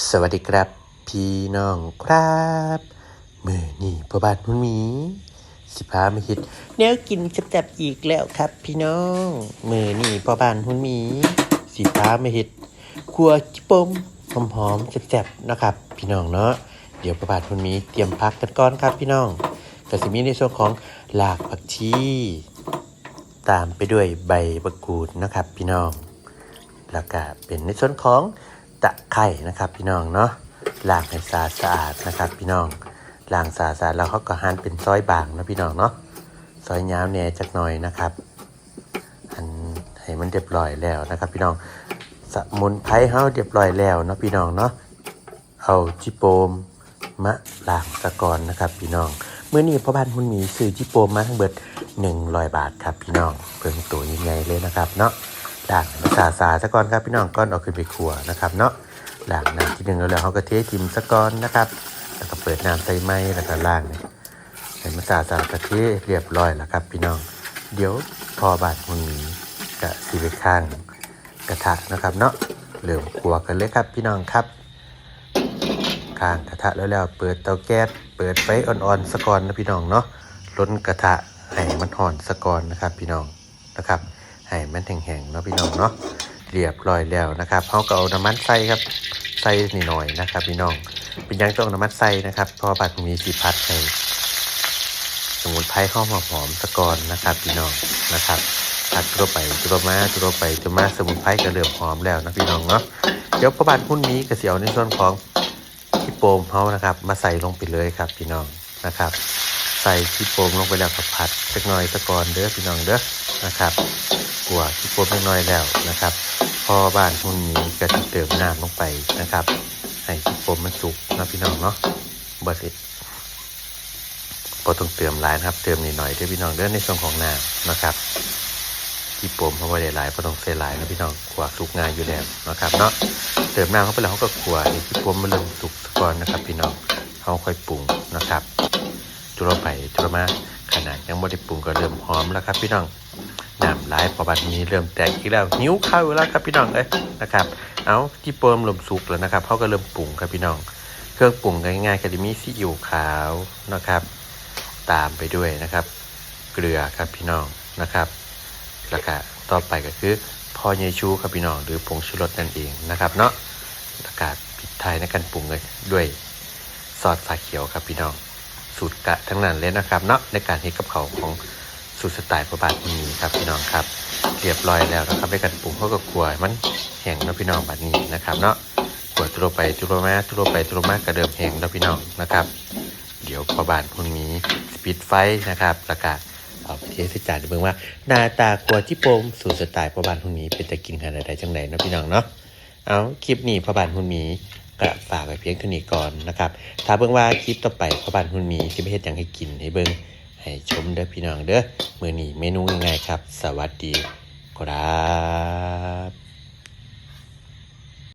สวัสดีครับ พี่น้องครับมือนี่พ่อบ้านมุนหมี สิพามาเฮ็ดแนวกินแซ่บๆอีกแล้วครับ พี่น้องมือนี่พ่อบ้านมุนหมี สิพามาเฮ็ดครัวจิปมหอมๆแซ่บๆนะครับ พี่น้องเนาะเดี๋ยวพ่อบ้านมุนหมีเตรียมพักกันก่อนครับพี่น้องก็สิมีในส่วนของหลากผักชีตามไปด้วยใบมะกรูดนะครับ พี่น้องแล้วก็เป็นในส่วนของ ตะไคร่นะครับ พี่น้องเนาะล้างให้สะอาดสะอาดนะครับ พี่น้องล้างสะอาดสะอาดแล้วเขาก็หั่นเป็นซอยบางนะพี่น้องเนาะซอยยาวแหน่จักหน่อยนะครับหั่นให้มันเรียบร้อยแล้วนะครับ พี่น้องสมุนไพรเฮาเรียบร้อยแล้วเนาะพี่น้องเนาะเอาจิโปมมะล้างสะกอนนะครับ พี่น้องเมื่อนี้พ่อบ้านคุณหมีซื้อจิโปมมาทั้งเบิด100บาทครับ พี่น้องเพิ่งตัวใหญ่เลยนะครับเนาะ ล้างสาสาๆซะก่อนครับพี่น้องก้อนเอาขึ้นไปขัวนะครับเนาะล้างน้ำที่หนึ่งแล้วแล้วเขาก็เททิมซะก่อนนะครับ แล้วก็เปิดน้ำใส่ไม้แล้วก็ล้างเนี่ยให้มันสาสาๆกะเทเรียบร้อยแล้วครับ พี่น้อง เดี๋ยวพอบาดมันมีกะสีไปข้างกระทะนะครับเนาะเริ่มขัวกันเลยครับพี่น้องครับข้างกระทะแล้วแล้วเปิดเตาแก๊สเปิดไฟอ่อนๆสะก่อนนะพี่น้องเนาะล้นกระทะให้มันห่อนสะก่อนนะครับ พี่น้องนะครับ ให้มันแห้งๆเนาะพี่น้องเนาะเรียบร้อยแล้วนะครับเขาก็เอาน้ำมันใส่ครับใส่นิดหน่อยนะครับ พี่น้อง เป็นยังต้องเอาน้ำมันใส่นะครับเพราะบัดมีสีพัดให้สมุนไพรข้าวหอมๆสะกอนนะครับ พี่น้องนะครับผัดตัวไปตัวมาตัวไปตัวมาสมุนไพรก็เริ่มหอมแล้วนะพี่น้องเนาะเดี๋ยวพระบาทพุ่นนี้ก็เสียวในส่วนของที่โปมเขานะครับ มาใส่ลงไปเลยครับ พี่น้องนะครับ ใส่ที่โปมลงไปแล้วกับผัดสักหน่อยตะกอนเด้อพี่น้องเด้อนะครับ กัวที่โปมเล็กน้อยแล้วนะครับพอบ้านหุ่นนี้ก็จะเติมน้ำลงไปนะครับให้ที่โปมมันสุกนะพี่น้องเนาะบัดพอต้องเติมหลายนะครับ เติมนิดหน่อยเด้พี่น้องเด้อในส่วนของน้ำนะครับที่โปมเขาไม่ได้หลายพอต้องเสียหลายนะพี่น้องกว่าสุกงายอยู่แล้วนะครับเนาะเติมน้ำเข้าไปแล้วเขาก็ขัวนี่ที่ปมมันเริ่มสุกก่อนนะครับ พี่น้องเขาค่อยปรุงนะครับจุลไปจุลมาขนาดยังไม่ได้ปรุงก็เริ่มหอมแล้วครับพี่น้อง น้ำลายประมาณนี้เริ่มแตกอีกแล้วหิวข้าวแล้วครับพี่น้องเอ้ยนะครับ เอาที่เริ่มสุกแล้วนะครับเขาก็เริ่มปรุงครับพี่น้อง เครื่องปรุงง่ายๆก็จะมีซีอิ๊วขาวนะครับ ตามไปด้วยนะครับ เกลือครับพี่น้องนะครับ แล้วก็ต่อไปก็คือพอเยชูครับพี่น้องหรือผงชูรสนั่นเองนะครับเนาะประกาศปิดท้ายในการปรุงเลยด้วยซอสฝาเขียวครับพี่น้อง สูตรกะทั้งนั้นเลยนะครับเนาะในการเฮ็ดกับเขาของ สูตรสไตล์ประบาทนี้ครับพี่น้องครับเรียบร้อยแล้วนะครับในการปรุงเขาก็กลัวมันแห้งนะพี่น้องแบบนี้นะครับเนาะกลัวตุโรไปตุโรมาตุโรไปตุโรมากระเดิมแห้งแล้วพี่น้องนะครับ เดี๋ยวพอบานพรุ่งนี้ปิดไฟนะครับประกาศเอาไปเทสจานดูเบิ่งว่าหน้าตากลัวที่โปมสูตรสไตล์พ่อบ้านหุ่นหมีเป็นตะกินขนาดใดจังไหนนะพี่น้องเนาะเอาคลิปนี้พ่อบ้านหุ่นหมีก็ฝากไว้เพียงเท่านี้ก่อนนะครับ ถ้าเบิ่งว่าคลิปต่อไปพ่อบ้านหุ่นหมีสิไปเฮ็ดหยังให้กินให้เบิ่ง ให้ชมเด้อพี่น้องเด้อมื้อนี้เมนูง่ายๆครับ สวัสดีครับ